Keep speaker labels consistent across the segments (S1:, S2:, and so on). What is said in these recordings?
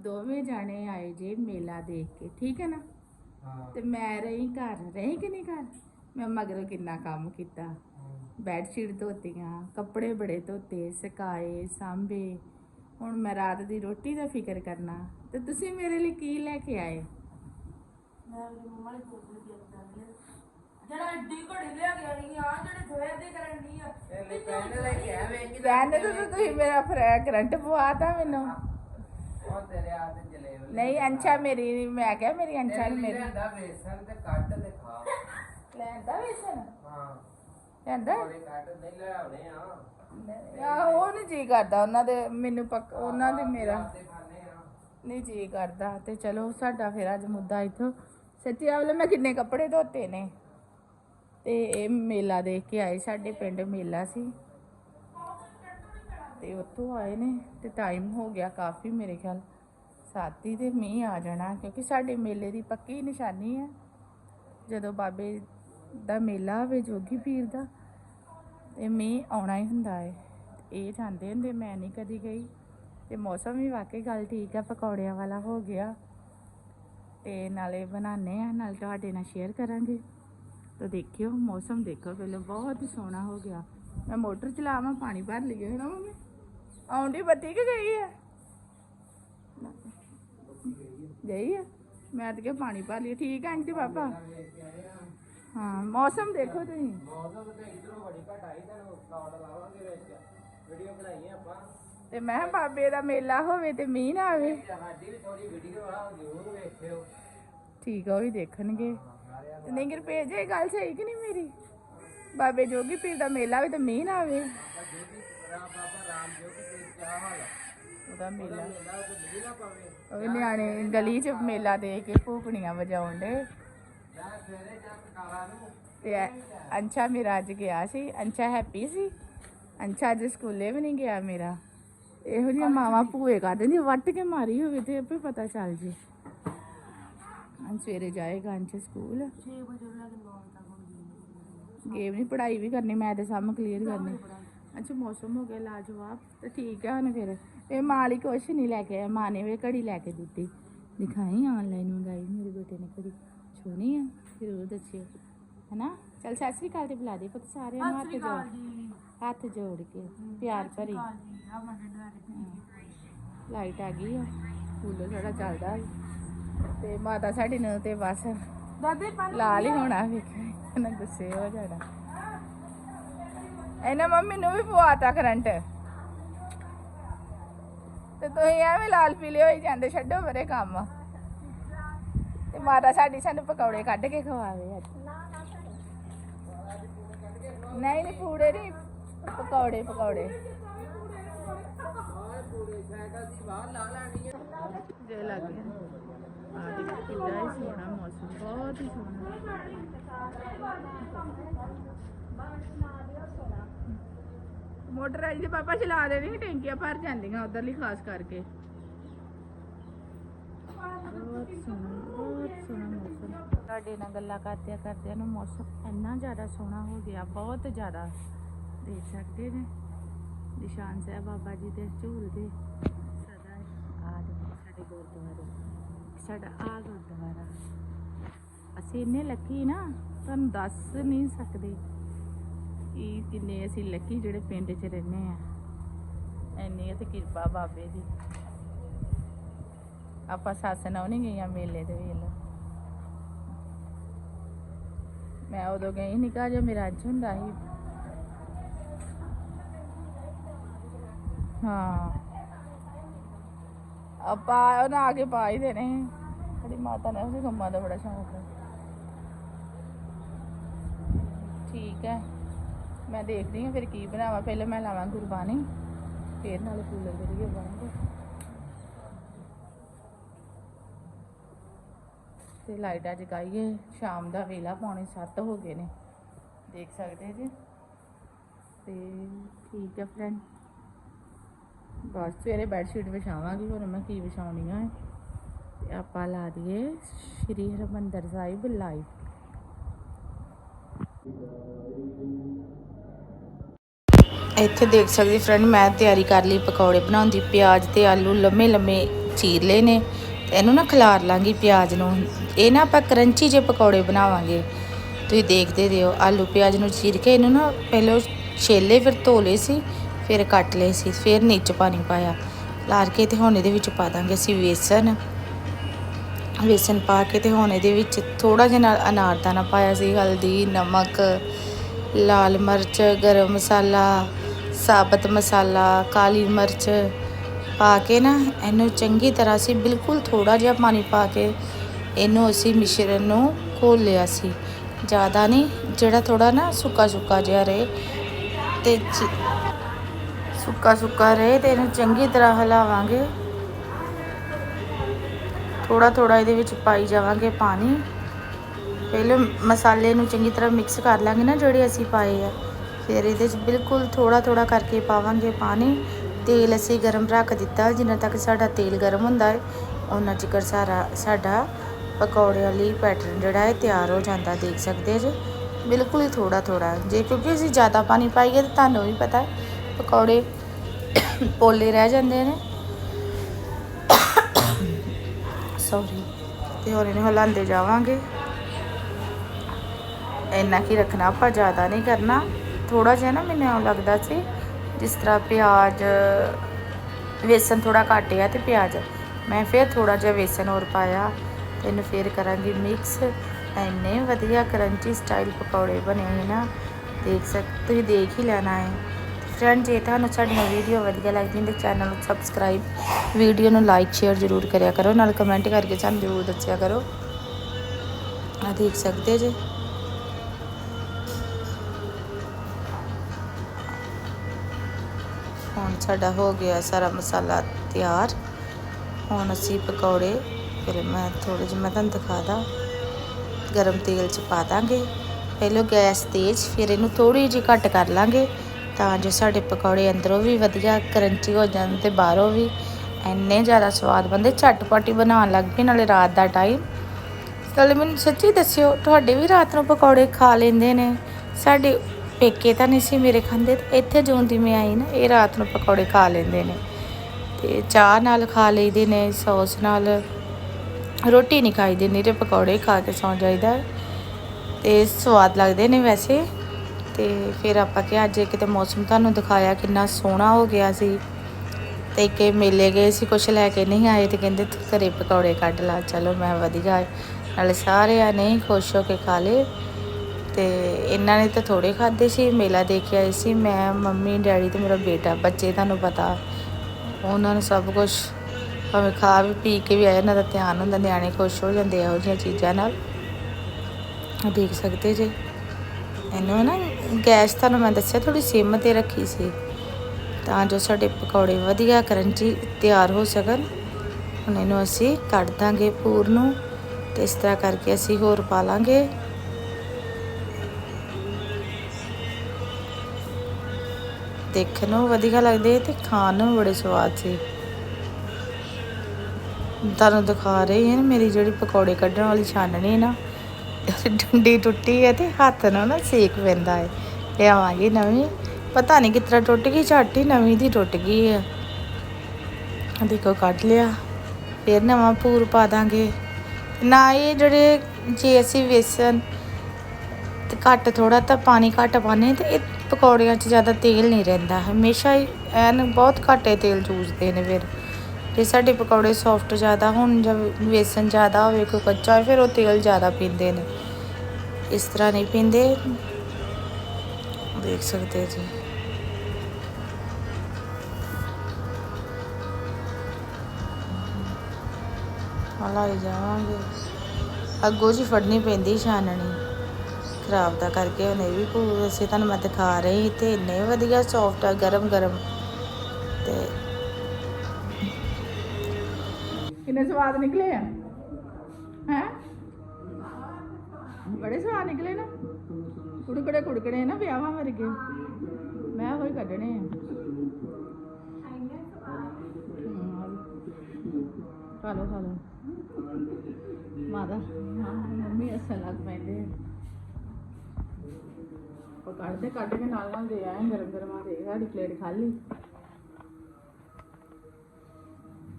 S1: ਦੋਵੇਂ ਜਾਣੇ ਆਏ ਜੇ ਮੇਲਾ ਦੇਖ ਕੇ ਠੀਕ ਹੈ ਨਾ?
S2: ਹਾਂ।
S1: ਤੇ ਮੈਂ ਰਹੀ ਘਰ ਰਹੀ ਕਿ ਨਹੀਂ ਘਰ? ਮੈਂ ਮਗਰੋਂ ਕਿੰਨਾ ਕੰਮ ਕੀਤਾ। ਬੈੱਡ ਸ਼ੀਟ ਧੋਤੀਆਂ ਕੱਪੜੇ ਬੜੇ ਧੋਤੇ ਸੁਕਾਏ ਸਾਂਭੇ। ਹੁਣ ਮੈਂ ਰਾਤ ਦੀ ਰੋਟੀ ਦਾ ਫਿਕਰ ਕਰਨਾ। ਤੇ ਤੁਸੀਂ ਮੇਰੇ ਲਈ ਕੀ ਲੈ ਕੇ ਆਏ?
S3: ਮੈਂ ਮੇਰੀ ਮੰਮਾ ਨੇ ਫੋਨ ਤੇ ਕੀਤਾ ਜਿਹੜਾ ਐਡੀ ਘੜੀ ਲਿਆ ਗਿਆ ਨਹੀਂ ਆ ਜਿਹੜੇ ਸਵੇਰ ਦੇ ਕਰਨ ਦੀ ਆ
S2: ਇਹਨੇ ਪੈਨ ਲੈ ਕੇ ਆ ਵੇਖ ਕੇ
S1: ਤਾਂ ਤੁਸੀਂ ਮੇਰਾ ਫਰੈ ਕਰੰਟ ਪਵਾਤਾ ਮੈਨੂੰ।
S2: ਉਹ ਤੇਰੇ ਹੱਥ ਜਲੇ ਵਾਲੇ
S1: ਨਹੀਂ ਅੰਛਾ ਮੇਰੀ ਮੈਂ ਕਿਹਾ ਮੇਰੀ ਅੰਛਾ ਨੀ ਮੇਰੀ।
S2: ਲਿਆਂਦਾ ਵੇਸਣ ਤੇ ਕੱਟ ਤੇ ਖਾ।
S1: ਲੈਂਦਾ ਵੇਸਣ?
S2: ਹਾਂ।
S1: ਲੈਂਦਾ
S2: ਥੋੜੇ ਕੱਟ ਨਹੀਂ ਲਿਆਉਣੇ ਆ।
S1: ਆ ਉਹ ਨਹੀਂ ਜੀ ਕਰਦਾ ਉਹਨਾਂ ਦੇ ਮੈਨੂੰ ਪੱਕ ਉਹਨਾਂ ਦੇ ਮੇਰਾ। ਨਹੀਂ ਜੀ ਕਰਦਾ ਤੇ ਚਲੋ ਸਾਡਾ ਫਿਰ ਅੱਜ ਮੁੱਦਾ ਇੱਥੋਂ ਸੱਚੀ ਆਵਲੇ ਮੈਂ ਕਿੰਨੇ ਕੱਪੜੇ ਧੋਤੇ ਨੇ। ਤੇ ਇਹ ਮੇਲਾ ਦੇਖ ਕੇ ਆਏ ਸਾਡੇ ਪਿੰਡ ਮੇਲਾ ਸੀ। ਤੇ ਉੱਥੋਂ ਆਏ ਨੇ ਤੇ ਟਾਈਮ ਹੋ ਗਿਆ ਕਾਫੀ ਮੇਰੇ ਖਿਆਲ। ਸਾਤੀ ਤੇ ਮੀਂਹ ਆ ਜਾਣਾ ਕਿਉਂਕਿ ਸਾਡੇ ਮੇਲੇ ਦੀ ਪੱਕੀ ਨਿਸ਼ਾਨੀ ਹੈ। ਜਦੋਂ ਬਾਬੇ ਦਾ ਮੇਲਾ ਹੋਵੇ ਜੋਗੀ ਪੀਰ ਦਾ, ਤੇ ਮੀਂਹ ਆਉਣਾ ਹੀ ਹੁੰਦਾ ਹੈ। ਇਹ ਜਾਂਦੇ ਹੁੰਦੇ, ਮੈਂ ਨਹੀਂ ਕਦੀ ਗਈ। ਤੇ ਮੌਸਮ ਵੀ ਵਾਕਈ ਗੱਲ ਠੀਕ ਆ, ਪਕੌੜਿਆਂ ਵਾਲਾ ਹੋ ਗਿਆ। ਤੇ ਨਾਲੇ ਬਣਾਉਂਦੇ ਆ ਨਾਲ ਤੁਹਾਡੇ ਨਾਲ ਸ਼ੇਅਰ ਕਰਾਂਗੇ। ਤਾਂ ਦੇਖਿਓ, ਮੌਸਮ ਦੇਖੋ, ਪਹਿਲਾਂ ਬਹੁਤ ਸੋਹਣਾ ਹੋ ਗਿਆ। ਮੈਂ ਮੋਟਰ ਚਲਾਵਾਂ, ਪਾਣੀ ਭਰ ਲਈਏ, ਹੈ ਨਾ ਮੰਮੀ? ਆਉਂਦੀ ਬੱਤੀ ਕਿ ਗਈ ਹੈ। ਗਈ ਹੈ ਮੈਂ ਤਾਂ ਕਿ ਪਾਣੀ ਭਰ ਲਈ ਠੀਕ ਹੈ ਆਂਟੀ ਪਾਪਾ? ਹਾਂ ਮੌਸਮ ਦੇਖੋ ਤੁਸੀਂ।
S2: ਮੌਸਮ ਤੇ ਇਧਰੋਂ ਬੜੀ ਘਟਾਈ ਤੈਨੂੰ ਕਾਰਡ ਲਾਵਾਂਗੇ ਵਿੱਚ। ਵੀਡੀਓ ਬਣਾਈਏ ਆਪਾਂ।
S1: ਤੇ ਮੈਂ ਬਾਬੇ ਦਾ ਮੇਲਾ ਹੋਵੇ ਤੇ ਮੀਂਹ ਨਾ ਆਵੇ।
S2: ਤੇ ਸਾਡੀ ਵੀ ਥੋੜੀ ਵੀਡੀਓ ਆ ਉਹ ਜ਼ਰੂਰ ਵੇਖਿਓ।
S1: ਠੀਕ ਆ ਉਹ ਵੀ ਦੇਖਣਗੇ। ਤੇ ਨਹੀਂ ਕਿ ਭੇਜ ਇਹ ਗੱਲ ਸਹੀ ਕਿ ਨਹੀਂ ਮੇਰੀ? ਬਾਬੇ ਜੋਗੀ ਪੀਰ ਦਾ ਮੇਲਾ ਵੀ ਤੇ ਮੀਂਹ ਨਾ ਆਵੇ।
S2: ਬਾਬਾ ਰਾਮ ਆ
S1: ਉਹਦਾ ਮੇਲਾ।
S2: ਉਹ
S1: ਨਿਆਣੇ ਗਲੀ 'ਚ ਮੇਲਾ ਦੇ ਕੇ ਭੂਕਣੀਆਂ ਵਜਾਉਣ ਦੇ ਤੇ ਅੰਸ਼ਾ ਮੇਰਾ ਅੱਜ ਗਿਆ ਸੀ। ਅੰਸ਼ਾ ਹੈਪੀ ਸੀ। ਅੰਸ਼ਾ ਅੱਜ ਸਕੂਲੇ ਵੀ ਨਹੀਂ ਗਿਆ ਮੇਰਾ। ਇਹੋ ਜਿਹੀਆਂ ਮਾਵਾਂ ਭੂਏ ਕਰ ਦਿੰਦੀ ਵੱਟ ਕੇ ਮਾਰੀ ਹੋਵੇ ਤੇ ਆਪੇ ਪਤਾ ਚੱਲ ਜੇ। ਅੰਸ਼ ਸਵੇਰੇ ਜਾਏਗਾ ਅੰਸ਼ ਸਕੂਲ।
S3: 6 ਵਜੇ ਲੈ ਕੇ 9 ਵਜੇ ਤੱਕ ਹੁੰਦੀ
S1: ਗੇਮ ਨਹੀਂ ਪੜ੍ਹਾਈ ਵੀ ਕਰਨੀ ਮੈਂ ਤੇ ਸਮ ਕਲੀਅਰ ਕਰਨੀ। ਅੱਛਾ ਮੌਸਮ ਹੋ ਗਿਆ ਲਾਜਵਾਬ ਤੇ ਠੀਕ ਹੈ ਹੁਣ ਫਿਰ। ਇਹ ਮਾਲ ਕੁਛ ਨਹੀਂ ਲੈ ਕੇ ਆਇਆ ਮਾਂ ਨੇ ਵੀ ਘੜੀ ਲੈ ਕੇ ਦਿੱਤੀ। ਦਿਖਾਈ ਆਨਲਾਈਨ ਮੰਗਾਈ ਮੇਰੇ ਬੇਟੇ ਨੇ ਘੜੀ। ਸੋਹਣੀ ਆ ਫਿਰ ਉਹ ਦੱਸਿਓ। ਹਨਾ? ਚਲ ਸਤਿ ਸ੍ਰੀ ਅਕਾਲ ਤੇ ਬੁਲਾ ਦੇ ਪੁੱਤ ਸਾਰਿਆਂ ਨੂੰ ਹੱਥ ਜੋੜ। ਹੱਥ ਜੋੜ ਕੇ ਪਿਆਰ ਭਰੀ। ਲਾਈਟ ਆ ਗਈ ਆ ਕੂਲਰ ਸਾਡਾ ਚੱਲਦਾ। ਤੇ ਮਾਤਾ ਸਾਡੀ ਨੂੰ ਤੇ ਬਸ
S3: ਦਾਦੇ ਪਾਣੀ
S1: ਲਾਲ ਹੀ ਹੋਣਾ ਇਹਨਾਂ ਗੁੱਸੇ ਹੋ ਜਾਣਾ। ਇਹਨਾਂ ਮੰਮੀ ਨੂੰ ਵੀ ਪਵਾਤਾ ਕਰੰਟ। ਤੇ ਤੁਸੀਂ ਐਵੇਂ ਲਾਲ ਪੀਲੇ ਹੋਈ ਜਾਂਦੇ, ਛੱਡੋ ਮੇਰੇ ਕੰਮ। ਤੇ ਮਾਤਾ ਸਾਡੀ ਸਾਨੂੰ ਪਕੌੜੇ ਕੱਢ ਕੇ ਖਵਾਵੇ ਅੱਜ। ਨਹੀਂ ਨਹੀਂ, ਪੂੜੇ ਨਹੀਂ, ਪਕੌੜੇ ਪਕੌੜੇ। ਜੇ ਲੱਗ ਗਿਆ। ਆ ਦੇਖੋ ਕਿੰਨਾ ਹੀ ਸੋਹਣਾ ਮੌਸਮ, ਬਹੁਤ ਹੀ ਸੋਹਣਾ। ਮੋਟਰ ਆਈ ਪਾਪਾ ਚਲਾ ਦੇਣੀ ਟੈਂਕੀਆਂ ਭਰ ਜਾਂਦੀਆਂ ਉਧਰਲੀ ਖਾਸ ਕਰਕੇ। ਬਹੁਤ ਸੋਹਣਾ ਬਹੁਤ ਸੋਹਣਾ ਮੌਸਮ। ਤੁਹਾਡੇ ਨਾਲ ਗੱਲਾਂ ਕਰਦਿਆਂ ਕਰਦਿਆਂ ਨੂੰ ਮੌਸਮ ਇੰਨਾ ਜ਼ਿਆਦਾ ਸੋਹਣਾ ਹੋ ਗਿਆ, ਬਹੁਤ ਜ਼ਿਆਦਾ। ਦੇਖ ਸਕਦੇ ਨੇ, ਨਿਸ਼ਾਨ ਸਾਹਿਬ ਬਾਬਾ ਜੀ ਦੇ ਝੂਲਦੇ ਸਦਾ ਆ ਦੇਖੋ ਸਾਡੇ ਗੁਰਦੁਆਰੇ, ਸਾਡਾ ਆ ਗੁਰਦੁਆਰਾ। ਅਸੀਂ ਇੰਨੇ ਲੱਕੀ ਨਾ, ਤੁਹਾਨੂੰ ਦੱਸ ਨਹੀਂ ਸਕਦੇ। ਕਿ ਕਿੰਨੇ ਅਸੀਂ ਲੱਕੀ ਜਿਹੜੇ ਪਿੰਡ 'ਚ ਰਹਿੰਦੇ ਆ ਇੰਨੀ ਤੇ ਕਿਰਪਾ ਬਾਬੇ ਦੀ। ਆਪਾਂ ਸੱਸ ਨਾਲ ਨਹੀਂ ਗਈਆਂ ਮੇਲੇ ਦੇ ਵੇਲੇ। ਮੈਂ ਉਦੋਂ ਗਈ ਨਹੀਂ ਕਾ ਜੋ ਮੇਰਾ ਅੱਜ ਹੁੰਦਾ ਸੀ। ਹਾਂ। ਆਪਾਂ ਉਹਨਾਂ ਆ ਕੇ ਪਾ ਹੀ ਦੇਣੇ ਸਾਡੀ ਮਾਤਾ ਨੇ ਉਸੇ ਕੰਮਾਂ ਦਾ ਬੜਾ ਸ਼ੌਂਕ ਹੈ ਠੀਕ ਹੈ। ਮੈਂ ਦੇਖਦੀ ਹਾਂ ਫਿਰ ਕੀ ਬਣਾਵਾਂ, ਪਹਿਲੇ ਮੈਂ ਲਾਵਾਂ ਗੁਰਬਾਣੀ, ਫਿਰ ਨਾਲੇ ਕੂਲਰ ਕਰੀਏ ਬਣਾਂਗੇ ਤੇ ਲਾਈਟਾਂ ਜਗਾਈਏ ਸ਼ਾਮ ਦਾ ਵੇਲਾ ਪੌਣੇ 7 ਹੋ ਗਏ ਨੇ। ਦੇਖ ਸਕਦੇ ਜੀ? ਤੇ ਠੀਕ ਹੈ ਫਰੈਂਡ ਬਸ ਸਵੇਰੇ ਬੈੱਡਸ਼ੀਟ ਵਿਛਾਵਾਂਗੀ ਹੁਣ ਮੈਂ ਕੀ ਵਿਛਾਉਣੀ ਆ? ਤੇ ਆਪਾਂ ਲਾ ਦਈਏ ਸ਼੍ਰੀ ਹਰਮੰਦਰ ਸਾਹਿਬ ਲਾਈਵ ਇੱਥੇ ਦੇਖ ਸਕਦੇ ਫਰੈਂਡ ਮੈਂ ਤਿਆਰੀ ਕਰ ਲਈ ਪਕੌੜੇ ਬਣਾਉਣ ਦੀ, ਪਿਆਜ਼ ਤੇ ਆਲੂ ਲੰਮੇ ਲੰਮੇ ਚੀਰ ਲਏ ਨੇ ਇਹਨੂੰ ਨਾ ਖਿਲਾਰ ਲਾਂਗੀ ਪਿਆਜ਼ ਨੂੰ। ਇਹ ਨਾ ਆਪਾਂ ਕਰੰਚੀ ਜੇ ਪਕੌੜੇ ਬਣਾਵਾਂਗੇ। ਤੁਸੀਂ ਦੇਖਦੇ ਰਹੋ, ਆਲੂ ਪਿਆਜ਼ ਨੂੰ ਚੀਰ ਕੇ ਇਹਨੂੰ ਨਾ ਪਹਿਲਾਂ ਛੇਲੇ ਫਿਰ ਧੋ ਲਏ ਸੀ, ਫਿਰ ਕੱਟ ਲਏ ਸੀ, ਫਿਰ ਨੀਚ ਪਾਣੀ ਪਾਇਆ। ਲਾਰ ਕੇ ਤੇ ਹੁਣ ਇਹਦੇ ਵਿੱਚ ਪਾ ਦਾਂਗੇ ਅਸੀਂ ਵੇਸਣ। ਵੇਸਣ ਪਾ ਕੇ ਤੇ ਹੁਣ ਇਹਦੇ ਵਿੱਚ ਥੋੜਾ ਜਿਹਾ ਨਾਲ ਅਨਾਰਦਾਨਾ ਪਾਇਆ ਸੀ, ਹਲਦੀ, ਨਮਕ, ਲਾਲ ਮਿਰਚ, ਗਰਮ ਮਸਾਲਾ ਸਾਬਤ ਮਸਾਲਾ, ਕਾਲੀ ਮਿਰਚ ਪਾ ਕੇ ਨਾ, ਇਹਨੂੰ ਚੰਗੀ ਤਰ੍ਹਾਂ ਅਸੀਂ ਬਿਲਕੁਲ ਥੋੜਾ ਜਿਹਾ ਪਾਣੀ ਪਾ ਕੇ ਇਹਨੂੰ ਅਸੀਂ ਮਿਸ਼ਰਣ ਨੂੰ ਘੋਲ ਲਿਆ ਸੀ। ਜ਼ਿਆਦਾ ਨਹੀਂ, ਜਿਹੜਾ ਥੋੜਾ ਨਾ ਸੁੱਕਾ ਸੁੱਕਾ ਜਿਹਾ ਰਹੇ ਤੇ ਸੁੱਕਾ ਸੁੱਕਾ ਰਹੇ ਤੇ ਇਹਨੂੰ ਚੰਗੀ ਤਰ੍ਹਾਂ ਹਿਲਾਵਾਂਗੇ। ਥੋੜਾ ਥੋੜਾ ਇਹਦੇ ਵਿੱਚ ਪਾਈ ਜਾਵਾਂਗੇ ਪਾਣੀ। ਪਹਿਲੇ ਮਸਾਲੇ ਨੂੰ ਚੰਗੀ ਤਰ੍ਹਾਂ ਮਿਕਸ ਕਰ ਲਾਂਗੇ ਨਾ, ਜਿਹੜੇ ਅਸੀਂ ਪਾਏ ਆ। ਫਿਰ ਇਹਦੇ 'ਚ ਬਿਲਕੁਲ ਥੋੜਾ ਥੋੜਾ ਕਰਕੇ ਪਾਵਾਂਗੇ ਪਾਣੀ। ਤੇਲ ਅਸੀਂ ਗਰਮ ਰੱਖ ਦਿੱਤਾ, ਜਿੰਨਾ ਤੱਕ ਸਾਡਾ ਤੇਲ ਗਰਮ ਹੁੰਦਾ ਹੈ ਉਹਨਾਂ ਚਿਕਰ ਸਾਰਾ ਸਾਡਾ ਪਕੌੜੇ ਵਾਲੀ ਪੈਟਰਨ ਜਿਹੜਾ ਹੈ ਤਿਆਰ ਹੋ ਜਾਂਦਾ, ਦੇਖ ਸਕਦੇ ਜੇ। ਬਿਲਕੁਲ ਹੀ ਥੋੜਾ ਥੋੜਾ ਜੇ ਕਿਉਂਕਿ ਅਸੀਂ ਜ਼ਿਆਦਾ ਪਾਣੀ ਪਾਈਏ ਤਾਂ ਤੁਹਾਨੂੰ ਵੀ ਪਤਾ ਪਕੌੜੇ ਪੋਲੇ ਰਹਿ ਜਾਂਦੇ ਨੇ। ਸੌਰੀ ਤੇ ਹੋਰ ਇਹਨੂੰ ਹਲਾਉਂਦੇ ਜਾਵਾਂਗੇ। ਇੰਨਾ ਕੀ ਰੱਖਣਾ, ਆਪਾਂ ਜ਼ਿਆਦਾ ਨਹੀਂ ਕਰਨਾ। ਥੋੜਾ ਜਿਹਾ ਨਾ ਮੈਨੂੰ ਇਉਂ ਲੱਗਦਾ ਸੀ, ਜਿਸ ਤਰ੍ਹਾਂ ਪਿਆਜ਼, ਵੇਸਣ ਥੋੜਾ ਘੱਟ ਆ ਤੇ ਪਿਆਜ਼। ਮੈਂ ਫਿਰ ਥੋੜਾ ਜਿਹਾ ਵੇਸਣ ਹੋਰ ਪਾਇਆ ਤੇ ਇਹਨੂੰ ਫਿਰ ਕਰਾਂਗੀ ਮਿਕਸ ਇੰਨੇ ਵਧੀਆ ਕਰੰਚੀ ਸਟਾਈਲ ਪਕੌੜੇ ਬਣੇ ਹੋਏ ਨਾ, ਦੇਖ ਸਕ, ਤੁਸੀਂ ਦੇਖ ਹੀ ਲੈਣਾ ਹੈ। ਫਰੈਂਡ ਜੇ ਤੁਹਾਨੂੰ ਸਾਡੀਆਂ ਵੀਡੀਓ ਵਧੀਆ ਲੱਗਦੀਆਂ ਤੇ ਚੈਨਲ ਨੂੰ ਸਬਸਕ੍ਰਾਈਬ ਵੀਡੀਓ ਨੂੰ ਲਾਈਕ ਸ਼ੇਅਰ ਜ਼ਰੂਰ ਕਰਿਆ ਕਰੋ, ਨਾਲ ਕਮੈਂਟ ਕਰਕੇ ਸਾਨੂੰ ਜ਼ਰੂਰ ਦੱਸਿਆ ਕਰੋ। ਆ ਦੇਖ ਸਕਦੇ ਜੇ। ਹੁਣ ਸਾਡਾ ਹੋ ਗਿਆ ਸਾਰਾ ਮਸਾਲਾ ਤਿਆਰ। ਹੁਣ ਅਸੀਂ ਪਕੌੜੇ, ਫਿਰ ਮੈਂ ਥੋੜੇ ਜਿਹਾ, ਮੈਂ ਤੁਹਾਨੂੰ ਦਿਖਾਦਾ ਗਰਮ ਤੇਲ ਚ ਪਾ ਦਾਂਗੇ। ਪਹਿਲਾਂ ਗੈਸ ਤੇਜ਼, ਫਿਰ ਇਹਨੂੰ ਥੋੜੀ ਜਿਹੀ ਘੱਟ ਕਰ ਲਾਂਗੇ ਤਾਂ ਜੋ ਸਾਡੇ ਪਕੌੜੇ ਅੰਦਰੋਂ ਵੀ ਵਧੀਆ ਕਰੰਚੀ ਹੋ ਜਾਣ ਤੇ ਬਾਹਰੋਂ ਵੀ ਇੰਨੇ ਜ਼ਿਆਦਾ ਸਵਾਦ ਬੰਦੇ ਝਟਪਟ ਹੀ ਬਣਾਉਣ ਲੱਗ ਪਏ ਨਾਲੇ ਰਾਤ ਦਾ ਟਾਈਮ। ਨਾਲੇ ਮੈਨੂੰ ਸੱਚੀ ਦੱਸਿਓ, ਤੁਹਾਡੇ ਵੀ ਰਾਤ ਨੂੰ ਪਕੌੜੇ ਖਾ ਲੈਂਦੇ ਨੇ। ਸਾਡੇ ਪੇਕੇ ਤਾਂ ਨਹੀਂ ਸੀ ਮੇਰੇ ਖਾਂਦੇ ਇੱਥੇ ਜਿਉਂ ਦੀ ਮੈਂ ਆਈ ਨਾ, ਇਹ ਰਾਤ ਨੂੰ ਪਕੌੜੇ ਖਾ ਲੈਂਦੇ ਨੇ। ਤੇ ਚਾਹ ਨਾਲ ਖਾ ਲਈਦੇ ਨੇ, ਸੌਸ ਨਾਲ। ਰੋਟੀ ਨਹੀਂ ਖਾਈਦੀ ਨਹੀਂ ਤੇ ਪਕੌੜੇ ਖਾ ਕੇ ਸੌਂ ਜਾਈਦਾ। ਤੇ ਸਵਾਦ ਲੱਗਦੇ ਨੇ ਵੈਸੇ। ਤੇ ਫਿਰ ਆਪਾਂ ਕਿ ਅੱਜ ਕਿਤੇ ਮੌਸਮ ਤੁਹਾਨੂੰ ਦਿਖਾਇਆ ਕਿੰਨਾ ਸੋਹਣਾ ਹੋ ਗਿਆ ਸੀ। ਤੇ ਕਿ ਮੇਲੇ ਗਏ ਸੀ, ਕੁਛ ਲੈ ਕੇ ਨਹੀਂ ਆਏ, ਤੇ ਕਹਿੰਦੇ ਤੂੰ ਘਰੇ ਪਕੌੜੇ ਕੱਢ ਲਾ। ਚਲੋ ਮੈਂ ਵਧੀਆ ਹੈ। ਨਾਲੇ ਸਾਰਿਆਂ ਨੇ ਖੁਸ਼ ਹੋ ਕੇ ਖਾ ਲਏ। ਤੇ ਇਹਨਾਂ ਨੇ ਤਾਂ ਥੋੜੇ ਖਾਦੇ ਸੀ, ਮੇਲਾ ਦੇਖ ਕੇ ਆਏ ਸੀ। ਮੈਂ, ਮੰਮੀ, ਡੈਡੀ ਤੇ ਮੇਰਾ ਬੇਟਾ, ਬੱਚੇ ਤੁਹਾਨੂੰ ਪਤਾ, ਉਹਨਾਂ ਨੂੰ ਸਭ ਕੁਝ ਭਾਵੇਂ ਖਾ ਵੀ, ਪੀ ਕੇ ਵੀ ਆਏ, ਇਹਨਾਂ ਦਾ ਧਿਆਨ ਹੁੰਦਾ, ਨਿਆਣੇ ਖੁਸ਼ ਹੋ ਜਾਂਦੇ ਆ ਇਹੋ ਜਿਹੀਆਂ ਚੀਜ਼ਾਂ ਨਾਲ। ਦੇਖ ਸਕਦੇ ਜੇ। ਇਹਨੂੰ ਨਾ ਗੈਸ ਤੁਹਾਨੂੰ ਮੈਂ ਦੱਸਿਆ ਥੋੜੀ ਸਿਮ ਤੇ ਰੱਖੀ ਸੀ। ਤਾਂ ਜੋ ਸਾਡੇ ਪਕੌੜੇ ਵਧੀਆ ਕਰੰਚੀ ਤਿਆਰ ਹੋ ਸਕਣ। ਹੁਣ ਇਹਨੂੰ ਅਸੀਂ ਕੱਢ ਦਾਂਗੇ ਪੂਰ ਨੂੰ, ਤੇ ਇਸ ਤਰ੍ਹਾਂ ਕਰਕੇ ਅਸੀਂ ਹੋਰ ਪਾ ਲਾਂਗੇ। ਦੇਖਣ ਨੂੰ ਵਧੀਆ ਲੱਗਦੇ ਤੇ ਖਾਣ ਨੂੰ ਬੜੇ ਸਵਾਦ ਸੀ। ਤੁਹਾਨੂੰ ਦਿਖਾ ਰਹੀ ਹਾਂ ਮੇਰੀ ਜਿਹੜੀ ਪਕੌੜੇ ਕੱਢਣ ਵਾਲੀ ਛਾਨਣੀ ਨਾ ਡੰਡੀ ਟੁੱਟੀ ਹੈ ਤੇ ਹੱਥ ਨੂੰ ਨਾ ਸੇਕ ਪੈਂਦਾ ਹੈ। ਲਿਆਵਾਂਗੀ ਨਵੀਂ, ਪਤਾ ਨਹੀਂ ਕਿਸ ਤਰ੍ਹਾਂ ਟੁੱਟ ਗਈ, ਝੱਟ ਹੀ ਨਵੀਂ ਦੀ ਟੁੱਟ ਗਈ ਹੈ। ਦੇਖੋ, ਕੱਢ ਲਿਆ, ਫਿਰ ਨਵਾਂ ਪੂਰ ਪਾ ਦਾਂਗੇ। ਨਾ ਇਹ ਜਿਹੜੇ ਜੇ ਅਸੀਂ ਵੇਸਣ ਤੇ ਘੱਟ ਥੋੜਾ ਤਾਂ ਪਾਣੀ ਘੱਟ ਪਾਣੇ ਤੇ ਇਹ ਪਕੌੜਿਆਂ 'ਚ ਜ਼ਿਆਦਾ ਤੇਲ ਨਹੀਂ ਰਹਿੰਦਾ। ਹਮੇਸ਼ਾ ਹੀ ਐਨ ਬਹੁਤ ਘੱਟੇ ਤੇਲ ਚੂਸਦੇ ਨੇ ਫਿਰ। ਜੇ ਸਾਡੇ ਪਕੌੜੇ ਸੌਫਟ ਜ਼ਿਆਦਾ ਹੋਣ ਜਾਂ ਵੇਸਣ ਜ਼ਿਆਦਾ ਹੋਵੇ, ਕੋਈ ਕੱਚਾ ਹੋਵੇ, ਫਿਰ ਉਹ ਤੇਲ ਜ਼ਿਆਦਾ ਪੀਂਦੇ ਨੇ। ਇਸ ਤਰ੍ਹਾਂ ਨਹੀਂ ਪੀਂਦੇ। ਦੇਖ ਸਕਦੇ ਜੀ ਹਲਾਈ ਜਾਵਾਂਗੇ। ਅੱਗੋਂ ਜੀ ਫੜਨੀ ਪੈਂਦੀ ਛਾਨਣੀ। ਖਰਾਬ ਦਾ ਕਰਕੇ ਹੁਣ ਇਹ ਵੀ ਪੂਰ ਅਸੀਂ ਤੁਹਾਨੂੰ ਮੈਂ ਦਿਖਾ ਰਹੀ ਤੇ ਇੰਨੇ ਵਧੀਆ ਸੌਫਟ ਆ, ਗਰਮ ਗਰਮ। ਤੇ ਕਿੰਨੇ ਸਵਾਦ ਨਿਕਲੇ ਆ? ਹੈ? ਬੜੇ ਸਵਾਦ ਨਿਕਲੇ ਨਾ। ਕੁੜਕੜੇ ਕੁੜਕੜੇ ਨਾ ਵਿਆਹਾਂ ਵਰਗੇ। ਮੈਂ ਹੋਈ ਕੱਢਣੇ ਆ। ਖਾ ਲੋ ਖਾ ਲੋ ਮਾਦਾ ਮੰਮੀ ਅਸਾਂ ਲੱਗ ਪੈਂਦੇ ਆਪਾਂ ਕੱਢਦੇ ਕੱਢ ਕੇ ਨਾਲ ਨਾਲ ਦੇ ਆਏ, ਗਰਮ ਗਰਮ ਆ ਦੇਖ ਸਾਡੀ ਪਲੇਟ ਖਾਲੀ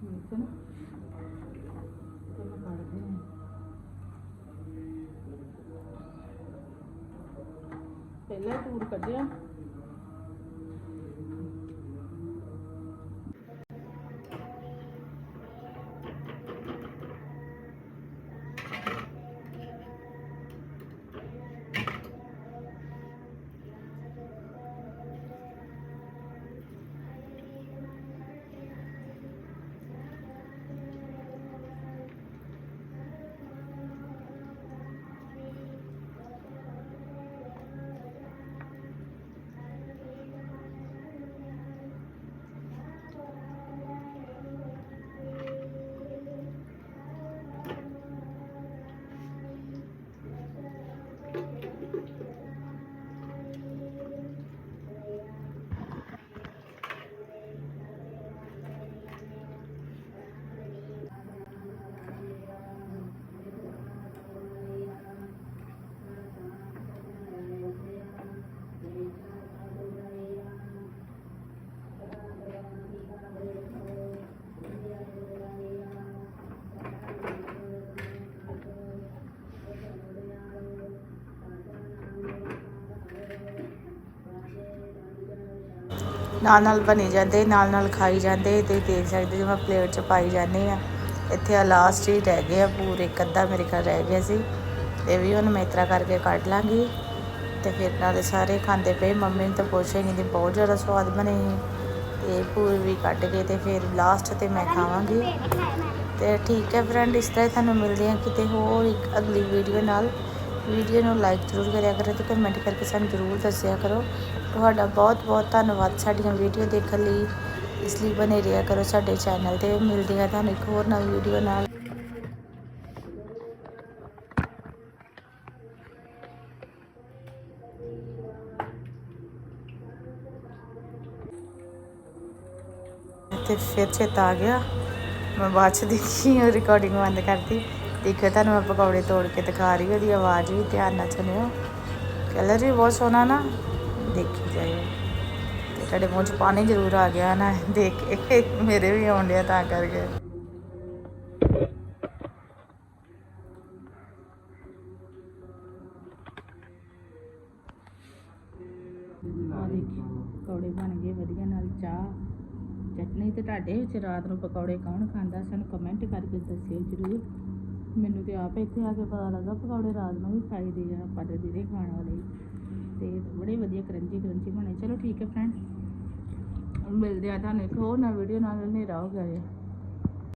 S1: ਠੀਕ ਹੈ ਨਾ? ਪਹਿਲਾਂ ਟੂਰ ਕੱਢਿਆ। ਨਾਲ ਨਾਲ ਬਣੀ ਜਾਂਦੇ ਨਾਲ ਨਾਲ ਖਾਈ ਜਾਂਦੇ ਤੇ ਦੇਖ ਸਕਦੇ ਜੇ ਮੈਂ ਪਲੇਟ 'ਚ ਪਾਈ ਜਾਂਦੇ ਆ ਇੱਥੇ ਆ ਲਾਸਟ ਹੀ ਰਹਿ ਗਏ ਆ, ਪੂਰੇ ਇੱਕ ਅੱਧਾ ਮੇਰੇ ਘਰ ਰਹਿ ਗਿਆ ਸੀ। ਇਹ ਵੀ ਹੁਣ ਮੈਂ ਇਸ ਕਰਕੇ ਕੱਢ ਲਾਂਗੀ ਤੇ ਫਿਰ ਨਾਲੇ ਸਾਰੇ ਖਾਂਦੇ ਪਏ। ਮੰਮੀ ਨੂੰ ਤਾਂ ਪੁੱਛੇਗੀ ਦੀ ਬਹੁਤ ਜ਼ਿਆਦਾ ਸਵਾਦ ਬਣੇ ਸੀ ਇਹ ਪੂਰੀ ਵੀ ਕੱਢ ਕੇ ਤੇ ਫਿਰ ਲਾਸਟ ਤੇ ਮੈਂ ਖਾਵਾਂਗੀ। ਤੇ ਠੀਕ ਹੈ ਫਰੈਂਡ ਇਸ ਤਰ੍ਹਾਂ ਹੀ ਤੁਹਾਨੂੰ ਮਿਲਦੇ ਹਾਂ ਕਿਤੇ ਹੋਰ ਇੱਕ ਅਗਲੀ ਵੀਡੀਓ ਨਾਲ। ਵੀਡੀਓ ਨੂੰ ਲਾਈਕ ਜ਼ਰੂਰ ਕਰਿਆ ਕਰੋ ਤੇ ਕਮੈਂਟ ਕਰਕੇ ਸਾਨੂੰ ਜ਼ਰੂਰ ਦੱਸਿਆ ਕਰੋ। ਤੁਹਾਡਾ ਬਹੁਤ ਬਹੁਤ ਧੰਨਵਾਦ ਸਾਡੀਆਂ ਵੀਡੀਓ ਦੇਖਣ ਲਈ। ਇਸ ਲਈ ਬਨੇ ਰਿਹਾ ਕਰੋ ਸਾਡੇ ਚੈਨਲ ਤੇ। ਮਿਲਦੇ ਹਾਂ ਤੁਹਾਨੂੰ ਇੱਕ ਹੋਰ ਨਵੀਂ ਵੀਡੀਓ ਨਾਲ। ਤੇ ਫਿਰ ਚੇਤਾ ਆ ਗਿਆ। ਮੈਂ ਬਾਅਦ ਚ ਦੇਖੀ ਰਿਕਾਰਡਿੰਗ ਬੰਦ ਕਰਤੀ। ਦੇਖਿਓ, ਤੁਹਾਨੂੰ ਮੈਂ ਪਕੌੜੇ ਤੋੜ ਕੇ ਦਿਖਾ ਰਹੀ ਉਹਦੀ ਆਵਾਜ਼ ਵੀ ਧਿਆਨ ਨਾਲ ਸੁਣਿਓ। ਕਲਰ ਵੀ ਬਹੁਤ ਸੋਹਣਾ ਨਾ, ਦੇਖੀ ਜਾਇਓ। ਤੇ ਤੁਹਾਡੇ ਮੂੰਹ 'ਚ ਪਾਣੀ ਜ਼ਰੂਰ ਆ ਗਿਆ ਨਾ, ਦੇਖ ਕੇ ਮੇਰੇ ਵੀ ਆਉਣ ਡਿਆ ਤਾਂ ਕਰਕੇ। ਪਕੌੜੇ ਬਣ ਗਏ ਵਧੀਆ ਨਾਲ, ਚਾਹ, ਚਟਨੀ ਤੇ ਤੁਹਾਡੇ ਵਿੱਚ ਰਾਤ ਨੂੰ ਪਕੌੜੇ ਕੌਣ ਖਾਂਦਾ, ਸਾਨੂੰ ਕਮੈਂਟ ਕਰਕੇ ਦੱਸਿਓ ਜਰੂਰ। ਮੈਨੂੰ ਤੇ ਆਪ ਇੱਥੇ ਆ ਕੇ ਪਤਾ ਲੱਗਾ ਪਕੌੜੇ ਰਾਜਮਾ ਵੀ ਖਾਈ ਦੇ ਆ, ਆਪਾਂ ਤੇ ਜਿਹੜੇ ਖਾਣ ਵਾਲੇ। ਤੇ ਬੜੇ ਵਧੀਆ ਕਰੰਚੀ ਕਰੰਚੀ ਬਣੇ। ਚਲੋ ਠੀਕ ਹੈ ਫਰੈਂਡ ਮਿਲਦੇ ਆ ਤੁਹਾਨੂੰ ਇੱਕ ਹੋਰ ਨਾ ਵੀਡੀਓ ਨਾਲ, ਹਨੇਰਾ ਹੋ ਗਿਆ ਹੈ